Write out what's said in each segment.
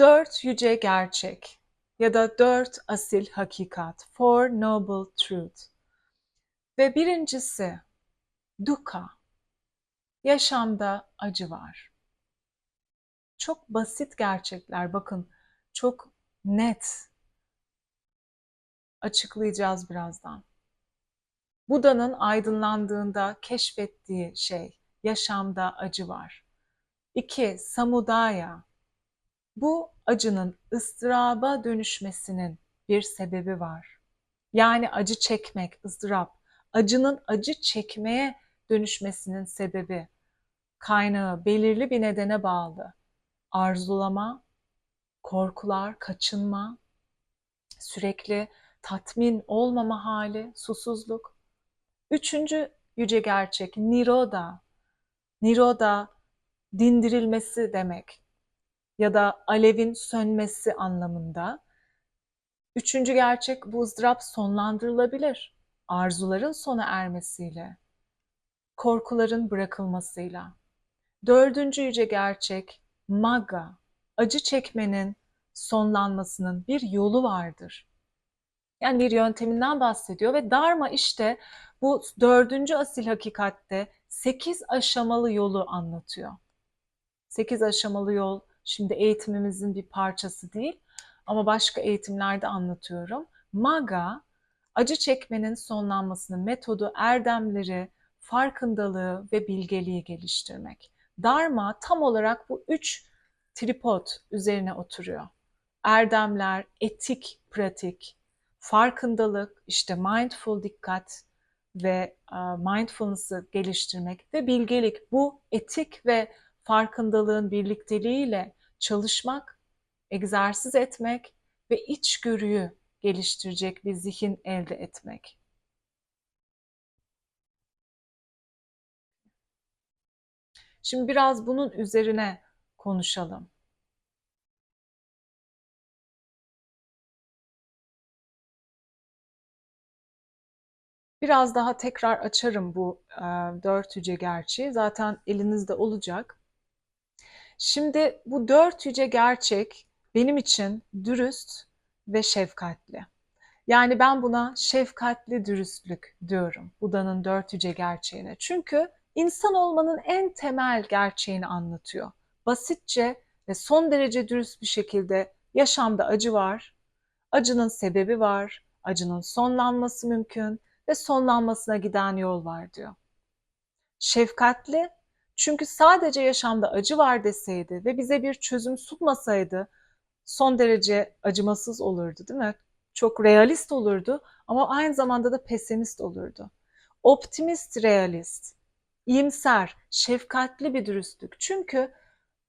Dört yüce gerçek ya da dört asil hakikat, four noble truth. Ve birincisi dukkha. Yaşamda acı var. Çok basit gerçekler bakın çok net açıklayacağız birazdan. Buda'nın aydınlandığında keşfettiği şey yaşamda acı var. İki, samudaya. Bu acının ıstıraba dönüşmesinin bir sebebi var. Yani acı çekmek, ızdırap, acının acı çekmeye dönüşmesinin sebebi, kaynağı belirli bir nedene bağlı. Arzulama, korkular, kaçınma, sürekli tatmin olmama hali, susuzluk. Üçüncü yüce gerçek Niroda. Niroda dindirilmesi demek ya da alevin sönmesi anlamında. Üçüncü gerçek bu ızdırap sonlandırılabilir. Arzuların sona ermesiyle, korkuların bırakılmasıyla. Dördüncü yüce gerçek Maga, acı çekmenin sonlanmasının bir yolu vardır. Yani bir yönteminden bahsediyor ve Dharma işte bu dördüncü asil hakikatte sekiz aşamalı yolu anlatıyor. Sekiz aşamalı yol şimdi eğitimimizin bir parçası değil ama başka eğitimlerde anlatıyorum. Maga, acı çekmenin sonlanmasının metodu erdemleri, farkındalığı ve bilgeliği geliştirmek. Dharma tam olarak bu üç tripod üzerine oturuyor. Erdemler, etik, pratik, farkındalık, işte mindful dikkat ve mindfulness'ı geliştirmek ve bilgelik. Bu etik ve farkındalığın birlikteliğiyle çalışmak, egzersiz etmek ve içgörüyü geliştirecek bir zihin elde etmek. Şimdi biraz bunun üzerine konuşalım. Biraz daha tekrar açarım bu e, dört yüce gerçeği. Zaten elinizde olacak. Şimdi bu dört yüce gerçek benim için dürüst ve şefkatli. Yani ben buna şefkatli dürüstlük diyorum Buda'nın dört yüce gerçeğine. Çünkü insan olmanın en temel gerçeğini anlatıyor. Basitçe ve son derece dürüst bir şekilde yaşamda acı var, acının sebebi var, acının sonlanması mümkün ve sonlanmasına giden yol var diyor. Şefkatli çünkü sadece yaşamda acı var deseydi ve bize bir çözüm sunmasaydı son derece acımasız olurdu değil mi? Çok realist olurdu ama aynı zamanda da pesimist olurdu. Optimist realist, iyimser, şefkatli bir dürüstlük. Çünkü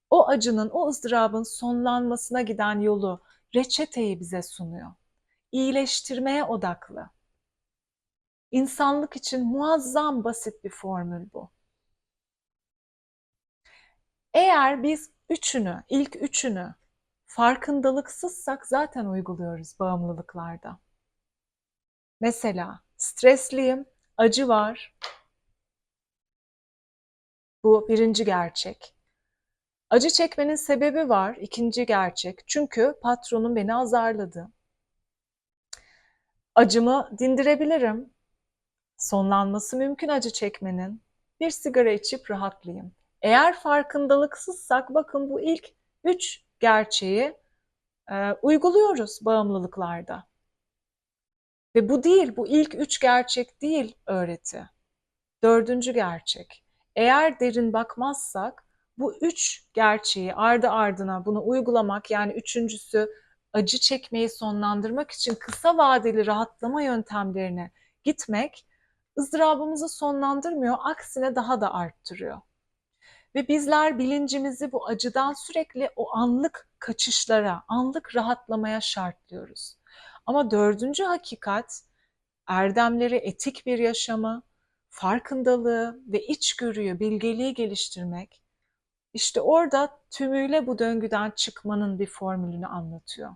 o acının, o ızdırabın sonlanmasına giden yolu, reçeteyi bize sunuyor. İyileştirmeye odaklı. İnsanlık için muazzam basit bir formül bu. Eğer biz üçünü, ilk üçünü farkındalıksızsak zaten uyguluyoruz bağımlılıklarda. Mesela stresliyim, acı var. Bu birinci gerçek. Acı çekmenin sebebi var, ikinci gerçek. Çünkü patronum beni azarladı. Acımı dindirebilirim. Sonlanması mümkün acı çekmenin. Bir sigara içip rahatlayayım. Eğer farkındalıksızsak bakın bu ilk üç gerçeği e, uyguluyoruz bağımlılıklarda. Ve bu değil, bu ilk üç gerçek değil öğreti. Dördüncü gerçek. Eğer derin bakmazsak bu üç gerçeği ardı ardına bunu uygulamak yani üçüncüsü acı çekmeyi sonlandırmak için kısa vadeli rahatlama yöntemlerine gitmek ızdırabımızı sonlandırmıyor, aksine daha da arttırıyor. Ve bizler bilincimizi bu acıdan sürekli o anlık kaçışlara, anlık rahatlamaya şartlıyoruz. Ama dördüncü hakikat erdemleri, etik bir yaşamı, farkındalığı ve içgörüyü, bilgeliği geliştirmek. İşte orada tümüyle bu döngüden çıkmanın bir formülünü anlatıyor.